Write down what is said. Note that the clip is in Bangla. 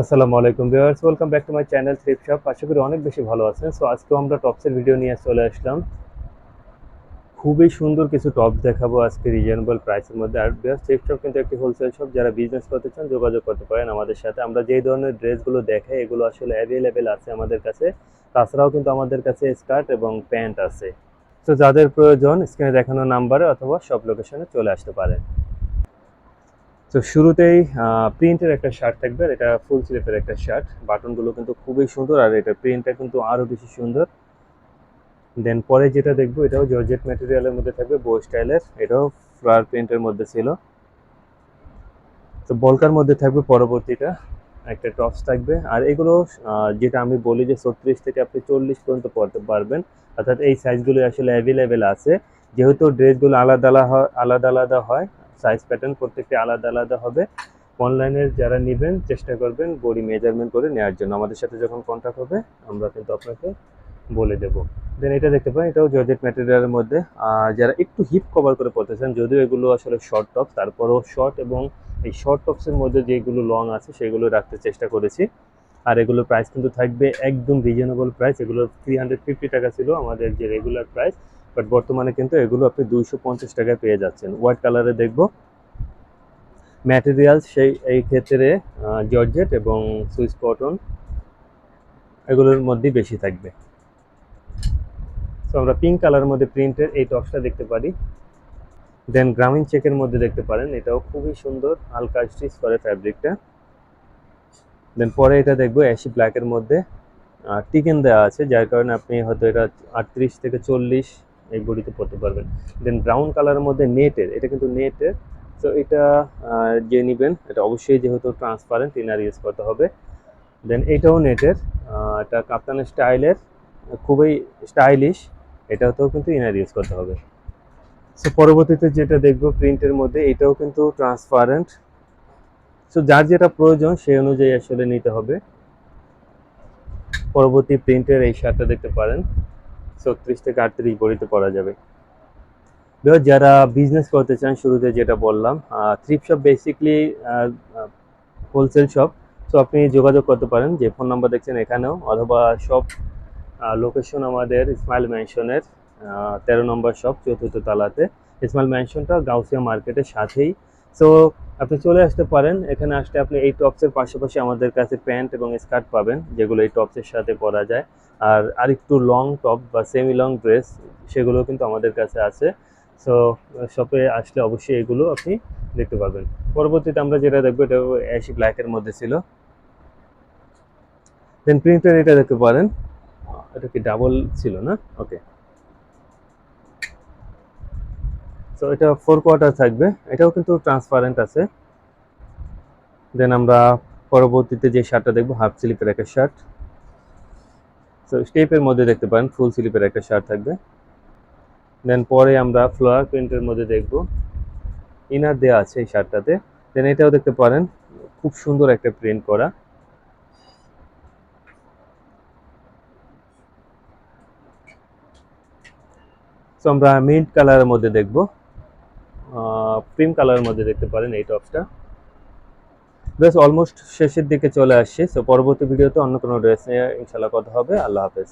আসসালামু আলাইকুম viewers, welcome back to my channel thrift shop আশা করি অনেক বেশি ভালো আছেন। সো আজকেও আমরা টপসের ভিডিও নিয়ে চলে আসলাম। খুবই সুন্দর কিছু টপ দেখাবো আজকে রিজনেবল প্রাইসের মধ্যে। আর ভিউয়ার্স থ্রিপ শপ কিন্তু একটি হোলসেল শপ যারা বিজনেস করতে চান, যোগাযোগ করতে পারেন আমাদের সাথে। আমরা যেই ধরনের ড্রেসগুলো দেখাই, এগুলো আসলে অ্যাভেলেবেল আছে আমাদের কাছে। তাছাড়াও কিন্তু আমাদের কাছে স্কার্ট এবং প্যান্ট আছে। তো যাদের প্রয়োজন স্ক্রিনে দেখানো নাম্বারে অথবা সব লোকেশনে চলে আসতে পারেন। তো শুরুতেই প্রিন্টের একটা শার্ট থাকবে এটা ফুল স্লিপের একটা শার্ট বাটনগুলো কিন্তু খুবই সুন্দর, আর এটা প্রিন্টটা কিন্তু আরও বেশি সুন্দর। দেন পরে যেটা দেখব, এটাও জর্জেট ম্যাটেরিয়ালের মধ্যে থাকবে বো স্টাইলের এটাও ফ্লাওয়ার প্রিন্টের মধ্যে ছিল। তো বলকার মধ্যে থাকবে পরবর্তীটা। একটা টপস থাকবে। আর এগুলো যেটা আমি বলি যে ছত্রিশ থেকে আপনি চল্লিশ পর্যন্ত পড়তে পারবেন। অর্থাৎ এই সাইজগুলো আসলে অ্যাভেলেবেল আছে। যেহেতু ড্রেসগুলো আলাদা আলাদা আলাদা আলাদা হয় সাইজ প্যাটার্ন প্রত্যেকটি আলাদা আলাদা হবে। অনলাইনের যারা নেবেন, চেষ্টা করবেন বডি মেজারমেন্ট করে নেওয়ার জন্য। আমাদের সাথে যখন কন্ট্যাক্ট হবে, আমরা কিন্তু আপনাকে বলে দেবো। দেন এটা দেখতে পারেন, এটাও জর্জেট ম্যাটেরিয়ালের মধ্যে। আর যারা একটু হিপ কভার করে পড়তে চান, যদিও এগুলো আসলে শর্ট টপ তারপরেও শর্ট এবং এই শর্ট টপসের মধ্যে যেগুলো লং আছে, সেগুলো রাখতে চেষ্টা করেছি। আর এগুলোর প্রাইস কিন্তু থাকবে একদম রিজনেবল প্রাইস এগুলো থ্রি হান্ড্রেড ফিফটি টাকা ছিল আমাদের যে রেগুলার প্রাইস বাট বর্তমানে কিন্তু এগুলো আপনি দুইশো পঞ্চাশ টাকায় পেয়ে যাচ্ছেন। হোয়াইট কালারে দেখব। ম্যাটেরিয়াল সেই, এই ক্ষেত্রে জর্জেট এবং সুইস কটন এগুলোর মধ্যেই বেশি থাকবে। তো আমরা পিঙ্ক কালারের মধ্যে প্রিন্টের এই টপসটা দেখতে পারি। দেন গ্রামীণ চেকের মধ্যে দেখতে পারেন, এটাও খুবই সুন্দর, হালকা স্টিচ করে ফ্যাব্রিকটা দেন পরে এটা দেখব অ্যাশি ব্ল্যাকের মধ্যে টিকেন দেওয়া আছে, যার কারণে আপনি হয়তো এটা আটত্রিশ থেকে চল্লিশ এই পড়তে পারবেন। দেন ব্রাউন কালারের মধ্যে নেটের এটা কিন্তু নেটের তো এটা যে নেবেন, এটা অবশ্যই যেহেতু ট্রান্সপারেন্ট ইনার ইউজ করতে হবে। দেন এটাও নেটের এটা কাপ্তানের স্টাইলের খুবই স্টাইলিশ এটাতেও কিন্তু ইনার ইউজ করতে হবে। সো পরবর্তীতে যেটা দেখব প্রিন্টের মধ্যে, এটাও কিন্তু ট্রান্সপারেন্ট সো যার যেটা প্রয়োজন, সেই অনুযায়ী আসলে নিতে হবে। পরবর্তী প্রিন্টের এই শার্টটা দেখতে পারেন। ছত্রিশ থেকে আটত্রিশ বড়িতে পরা যাবে। যারা বিজনেস করতে চান, শুরুতে যেটা বললাম thrift shop basically wholesale shop so আপনি যোগাযোগ করতে পারেন, যে ফোন নাম্বার দেখছেন এখানেও, অথবা সব লোকেশন আমাদের ইসমাইল ম্যানশনের তেরো নম্বর শপ চতুর্থ তালাতে। ইসমাইল ম্যানশনটা গাউসিয়া মার্কেটের সাথেই। সো আপনি চলে আসতে পারেন। এখানে আসলে আপনি এই টপসের পাশাপাশি আমাদের কাছে প্যান্ট এবং স্কার্ট পাবেন, যেগুলো এই টপসের সাথে পরা যায়। আর আরেকটু লং টপ বা সেমি লং ড্রেস, সেগুলো কিন্তু আমাদের কাছে আছে। সো, শপে আসলে অবশ্যই এগুলো আপনি দেখতে পাবেন পরবর্তীতে আমরা যেটা দেখব, এটা অ্যাশি ব্ল্যাকের মধ্যে ছিল। দেন প্রিন্টের এটা দেখতে পারেন। এটা কি ডাবল ছিল না? ওকে তো এটা ফোর কোয়ার্টার থাকবে। এটাও কিন্তু ট্রান্সপারেন্ট আছে। দেন আমরা পরবর্তীতে যে শার্টটা দেখব হাফ স্লিপের একটা শার্ট তো স্টেপের মধ্যে দেখতে পারেন ফুল স্লিপের একটা শার্ট থাকবে। দেন পরে আমরা ফ্লোয়ার প্রিন্টের মধ্যে দেখব। ইনার দেওয়া আছে এই শার্টটাতে দেন এটাও দেখতে পারেন, খুব সুন্দর একটা প্রিন্ট করা। তো আমরা মিন্ট কালারের মধ্যে দেখব। ক্রিম কালারের মধ্যে দেখতে পারেন এই টপসটা বেশ অলমোস্ট শেষের দিকে চলে আসছে। সো পরবর্তী ভিডিওতে অন্য কোনো ড্রেস নিয়ে ইনশাল্লাহ কথা হবে। আল্লাহ হাফেজ।